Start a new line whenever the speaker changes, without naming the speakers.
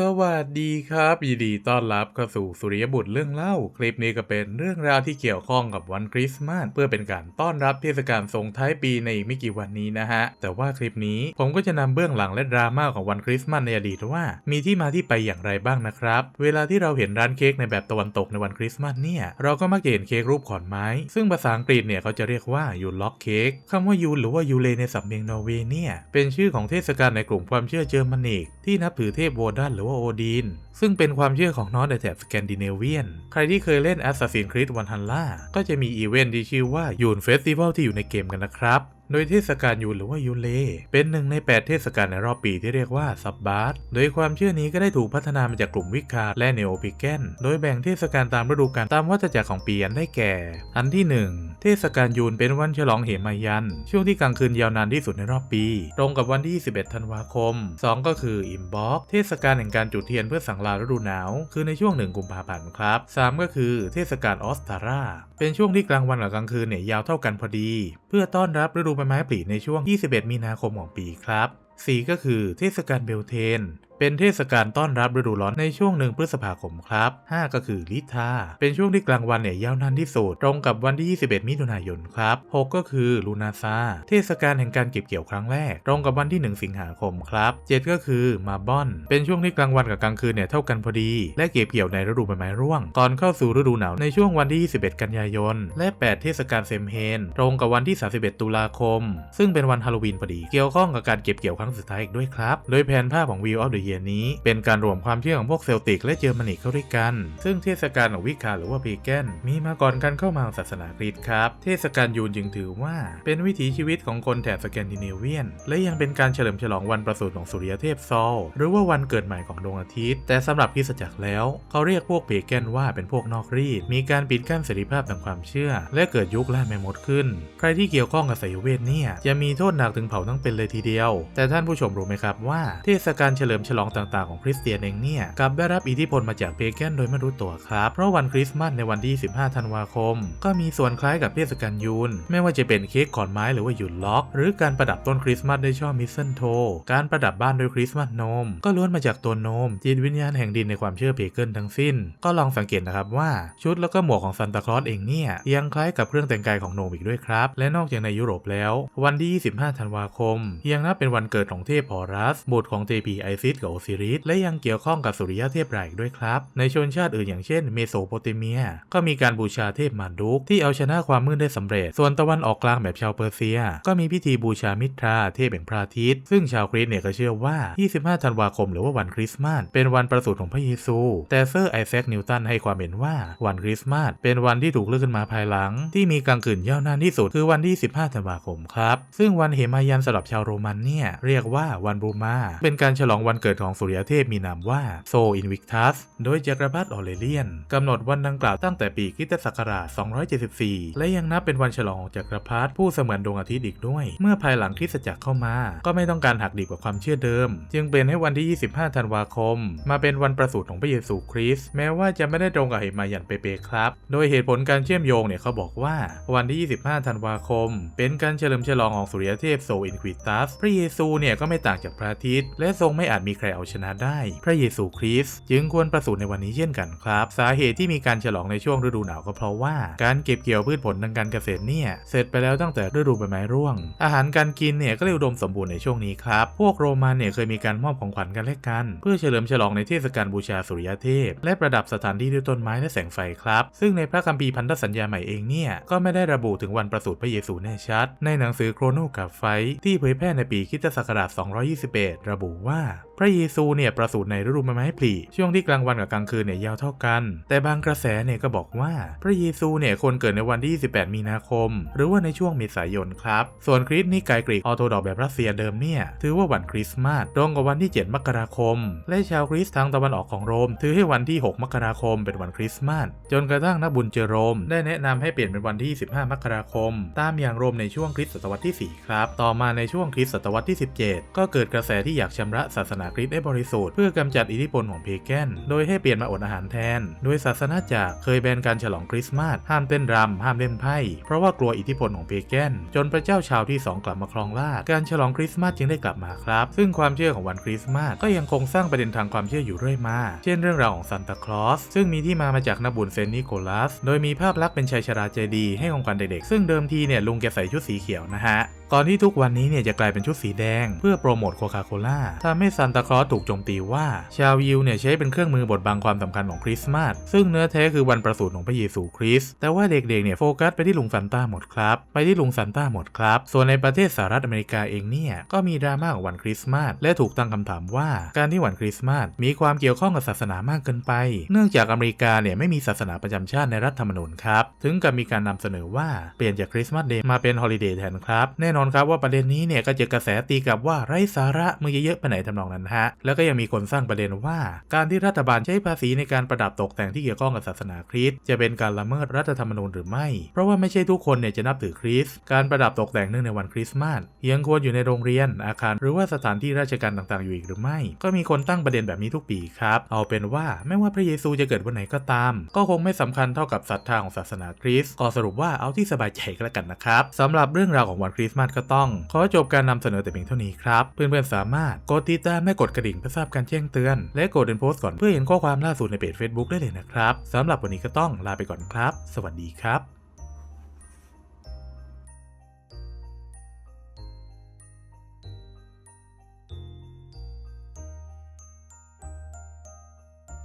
สวัสดีครับยินดีต้อนรับเข้าสู่สุริยบุตรเรื่องเล่า คลิปนี้ก็เป็นเรื่องราวที่เกี่ยวข้องกับวันคริสต์มาสเพื่อเป็นการต้อนรับเทศกาลส่งท้ายปีในอีกไม่กี่วันนี้นะฮะ แต่ว่าคลิปนี้ผมก็จะนำเบื้องหลังและดราม่าของวันคริสต์มาสในอดีตว่า มีที่มาที่ไปอย่างไรบ้างนะครับ เวลาที่เราเห็นร้านเค้กในแบบตะวันตกในวันคริสต์มาสเนี่ยเราก็มักจะเห็นเค้กรูปขอนไม้ ซึ่งภาษาอังกฤษเนี่ยเขาจะเรียกว่ายูล็อกเค้กคำว่ายูหรือว่ายูเลในสำเนียงนอร์เวย์เนี่ยเป็นชื่อของเทศกาลในกลุ่มความเชื่อเจอร์มานิกที่นับถือเทพโวดันหรือว่าโอดีน ซึ่งเป็นความเชื่อของนอร์ดในแถบสแกนดิเนเวียน ใครที่เคยเล่น Assassin's Creed Valhalla ก็จะมีอีเวนต์ที่ชื่อว่ายูนเฟสติวัลที่อยู่ในเกมกันนะครับ โดยเทศกาลยูนหรือว่ายูเล เป็นหนึ่งใน 8 เทศกาลในรอบปีที่เรียกว่าซับบาร์โดยความเชื่อนี้ก็ได้ถูกพัฒนามาจากกลุ่มวิคาและเนโอปิเกนโดยแบ่งเทศกาลตามฤดูกาลตามวัฏจักรของปีอันได้แก่ อันที่ 1 เทศกาลยูนเป็นวันฉลองเหมายัน ช่วงที่กลางคืนยาวนานที่สุดในรอบปี ตรงกับวันที่21ธันวาคม 2 ก็คืออิมบ็อกเทศกาลแห่งการจุดเทียนเพื่อสั่งลาฤดูหนาว คือในช่วงหนึ่งกุมภาพันธ์ครับ 3 ก็คือเทศกาลออสตาราเป็นช่วงที่กลางวันกับกลางคืนเนี่ยยาวเท่ากันพอดี เพื่อต้อนรับฤดูใบไม้ผลิในช่วง 21 มีนาคมของปีครับ 4 ก็คือเทศกาลเบลเทน เป็นเทศกาลต้อนรับฤดูร้อนในช่วงหนึ่งพฤษภาคมครับ 5 ก็คือลิทาเป็นช่วงที่กลางวันเนี่ยยาวนานที่สุดตรงกับวันที่ 21 มิถุนายนครับ 6 ก็คือลูนาซาเทศกาลแห่งการเก็บเกี่ยวครั้งแรก ตรงกับวันที่ 1 สิงหาคมครับ 7 ก็คือมาบอน เป็นช่วงที่กลางวันกับกลางคืนเนี่ยเท่ากันพอดี และเก็บเกี่ยวในฤดูใบไม้ร่วง ก่อนเข้าสู่ฤดูหนาวในช่วงวันที่ 21 กันยายน และ 8 เทศกาลเซมเฮนตรงกับวันที่ 31 ตุลาคม ซึ่งเป็นวันฮาโลวีนพอดี เกี่ยวข้องกับการเก็บเกี่ยวครั้งสุดท้ายอีกด้วยครับ โดยแผนภาพของ View of the Year นี้ เป็นการรวมความเชื่อของพวกเซลติกและเยอรมนิกเข้าด้วยกัน ซึ่งเทศกาลของวิคาหรือว่าเพแกนมีมาก่อนการเข้ามาของศาสนาคริสต์ครับ เทศกาลยูนจึงถือว่าเป็นวิถีชีวิตของคนแถบสแกนดิเนเวียน และยังเป็นการเฉลิมฉลองวันประสูติของสุริยเทพซอลหรือว่าวันเกิดใหม่ของดวงอาทิตย์ แต่สำหรับคริสตจักรแล้ว เขาเรียกพวกเพแกนว่าเป็นพวกนอกรีดมีการปิดกั้นเสรีภาพทางความเชื่อ และเกิดยุคล่าแมมดขึ้น ใครที่เกี่ยวข้องกับไสยเวทเนี่ยจะมีโทษหนักถึงเผาทั้งเป็นเลยทีเดียว แต่ท่านผู้ชมรู้ไหมครับว่าเทศกาลเฉลิมฉลองต่างๆของคริสเตียนเองเนี่ยกลับได้รับอิทธิพลมาจากเพแกนโดยไม่รู้ตัวครับ เพราะวันคริสต์มาสในวันที่ 15 ธันวาคม ก็มีส่วนคล้ายกับเทศกาลยูน ไม่ว่าจะเป็นเค้กขอนไม้หรือว่าหยุดล็อก หรือการประดับต้นคริสต์มาสด้วยช่อมิสเซนโท การประดับบ้านด้วยคริสต์มาสโนม ก็ล้วนมาจากตัวโนม จิตวิญญาณแห่งดินในความเชื่อเพเกิลทั้งสิ้น ก็ลองสังเกตนะครับว่าชุดแล้วก็หมวกของซันตาคลอสเองเนี่ยยังคล้ายกับเครื่องแต่งกายของโนมอีกด้วยครับ และนอกจากในยุโรปแล้ว วันที่ 25 ธันวาคม ยังนับเป็นวันเกิดของเทพฮอรัสบุตรของเทพีไอซิสกับโอซิริสและยังเกี่ยวข้องกับสุริยะเทพรอีกด้วยครับ ในชนชาติอื่นอย่างเช่นเมโสโปเตเมีย ก็มีการบูชาเทพมาดุกที่เอาชนะความมืดได้สำเร็จ ส่วนตะวันออกกลางแบบชาวเปอร์เซีย ก็มีพิธีบูชามิตราเทพแห่งพระอาทิตย์ซึ่งชาวคริสต์เนี่ยก็เชื่อว่า 25 ธันวาคมหรือว่าวันคริสต์มาสเป็นวันประสูติของพระเยซู แต่เซอร์ไอแซคนิวตันให้ความเห็นว่าวันคริสต์มาสเป็นวันที่ถูกเลือกขึ้นมาภายหลัง ที่มีกลางคืนยาวนานที่สุดคือวันที่ 15 ธันวาคมครับ ซึ่งวันเหมายันสำหรับชาวโรมันเนี่ยเรียกว่าวันบูมา เป็นการฉลองวันเกิดของสุริยเทพมีนามว่าโซอินวิกทัส โดยจักรพรรดิออเรเลียนกำหนดวันดังกล่าวตั้งแต่ปีคริสตศักราช 274 และยังนับเป็นวันฉลองของจักรพรรดิผู้เสมือนดวงอาทิตย์อีกด้วย เมื่อภายหลังคริสตจักรเข้ามา ก็ไม่ต้องการหักดิบกับความเชื่อเดิม จึงเป็นให้วันที่ 25 ธันวาคม มาเป็นวันประสูติของพระเยซูคริสต์แม้ว่าจะไม่ได้ตรงกับเหมายันเปเปครับ โดยเหตุผลการเชื่อมโยงเนี่ยเขาบอกว่าวันที่ 25 ธันวาคม เป็นการเฉลิมฉลองของสุริยเทพโซอินควิตัสพระเยซูเนี่ยก็ไม่ต่างจากพระอาทิตย์และทรงไม่อาจมีใครเอาชนะได้ พระเยซูคริสต์จึงควรประสูติในวันนี้เช่นกันครับ สาเหตุที่มีการฉลองในช่วงฤดูหนาวก็เพราะว่า การเก็บเกี่ยวพืชผลทางการเกษตรเนี่ยเสร็จไปแล้วตั้งแต่ฤดูใบไม้ร่วง อาหารการกินเนี่ยก็เลยอุดมสมบูรณ์ในช่วงนี้ครับพวกโรมันเนี่ยเคยมีการมอบของขวัญกันและกัน เพื่อเฉลิมฉลองในเทศกาลบูชาสุริยเทพ และประดับสถานที่ด้วยต้นไม้และแสงไฟครับ ซึ่งในพระคัมภีร์พันธสัญญาใหม่เองเนี่ยก็ไม่ได้ระบุถึงวันประสูติพระเยซูแน่ชัด ในหนังสือโครโนกับไฟที่เผยแพร่ในปีคริตศักราช 221 ระบุว่า พระเยซูเนี่ยประสูติในฤดูใบไม้ผลิช่วงที่กลางวันกับกลางคืนเนี่ยยาวเท่ากัน แต่บางกระแสเนี่ยก็บอกว่าพระเยซูเนี่ยควรเกิดในวันที่ 28 มีนาคม หรือว่าในช่วงเมษายนครับ ส่วนคริสต์นิกายกรีกออโธดอกซ์แบบรัสเซียเดิมเนี่ยถือว่าวันคริสต์มาสตรงกับวันที่ 7 มกราคม และชาวคริสต์ทางตะวันออกของโรม ถือให้วันที่ 6 มกราคมเป็นวันคริสต์มาสจนกระทั่งนักบุญเจอโรม ได้แนะนำให้เปลี่ยนเป็นวันที่ 15 มกราคม ตามอย่างโรมในช่วงคริสต์ศตวรรษที่ 4 ครับ ต่อมาในช่วงคริสต์ศตวรรษที่ 17 ก็เกิดกระแสที่อยากชำระศาสนาคริสต์ให้บริสุทธิ์เพื่อกำจัดอิทธิพลของเพแกน โดยให้เปลี่ยนมาอดอาหารแทน โดยศาสนาจักรเคยแบนการฉลองคริสต์มาสห้ามเต้นรำห้ามเล่นไพ่ เพราะว่ากลัวอิทธิพลของเพแกน จนพระเจ้าชาวที่สองกลับมาครองราชการฉลองคริสต์มาสจึงได้กลับมาครับ ซึ่งความเชื่อของวันคริสต์มาสก็ยังคงสร้างประเด็นทางความเชื่ออยู่เรื่อยมา เช่นเรื่องราวของซานตาคลอสซึ่งมีที่มามาจากนบุญเซนนิโคลัส โดยมีภาพลักษณ์เป็นชายชราใจดีให้ของขวัญเด็กๆซึ่งเดิมทีเนี่ยลุงแกใส่ชุดสีเขียวนะฮะก่อนที่ทุกวันนี้เนี่ยจะกลายเป็นชุดสีแดง เพื่อโปรโมทโคคาโคล่าทำให้ซานตาคลอสถูกโจมตีว่า ชาวยิวเนี่ยใช้เป็นเครื่องมือบดบังความสำคัญของคริสต์มาสซึ่งเนื้อแท้คือวันประสูติของพระเยซูคริสต์แต่ว่าเด็กๆเนี่ยโฟกัสไปที่ลุงซานต้าหมดครับไปที่ลุงซานต้าหมดครับ ส่วนในประเทศสหรัฐอเมริกาเองเนี่ยก็มีดราม่าของวันคริสต์มาสและถูกตั้งคำถามว่าการที่วันคริสต์มาสมีความเกี่ยวข้องกับศาสนามากเกินไป เนื่องจากอเมริกาเนี่ยไม่มีศาสนาประจำชาติในรัฐธรรมนูญครับถึงกับมีการนำเสนอว่าเปลี่ยนจากคริสต์มาสเดย์มาเป็นฮอลิเดย์แทนครับแน่นอนครับว่าประเด็นนี้เนี่ยก็จอกระแสตีกับว่าไร้สาระมือเยอะๆไปไหนทำนองนั้นฮะ แล้วก็ยังมีคนสร้างประเด็นว่า การที่รัฐบาลใช้ภาษีในการประดับตกแต่งที่เกี่ยวข้องกับศาสนาคริสต์จะเป็นการละเมิดรัฐธรรมนูญหรือไม่ เพราะว่าไม่ใช่ทุกคนเนี่ยจะนับถือคริสต์การประดับตกแต่งเนื่องในวันคริสต์มาสยังควรอยู่ในโรงเรียนอาคาร หรือว่าสถานที่ราชการต่างๆอยู่อีกหรือไม่ ก็มีคนตั้งประเด็นแบบนี้ทุกปีครับเอาเป็นว่าไม่ว่าพระเยซูจะเกิดวันไหนก็ตาม ก็คงไม่สำคัญเท่ากับศรัทธาของศาสนาคริสต์ก็สรุปว่าเอาที่สบายใจก็แล้วกันนะครับสำหรับเรื่องราวของวันคริสต์มาสก็ต้อง ขอจบการนำเสนอแต่เพียงเท่านี้ครับเพื่อนๆสามารถกดติดตามและกดกระดิ่งเพื่อทราบการแจ้งเตือน และกดเดนโพสต์ก่อนเพื่อเห็นข้อความล่าสุดในเพจ Facebook ได้เลยนะครับสำหรับวันนี้ก็ต้องลาไปก่อนครับ สวัสดีครับ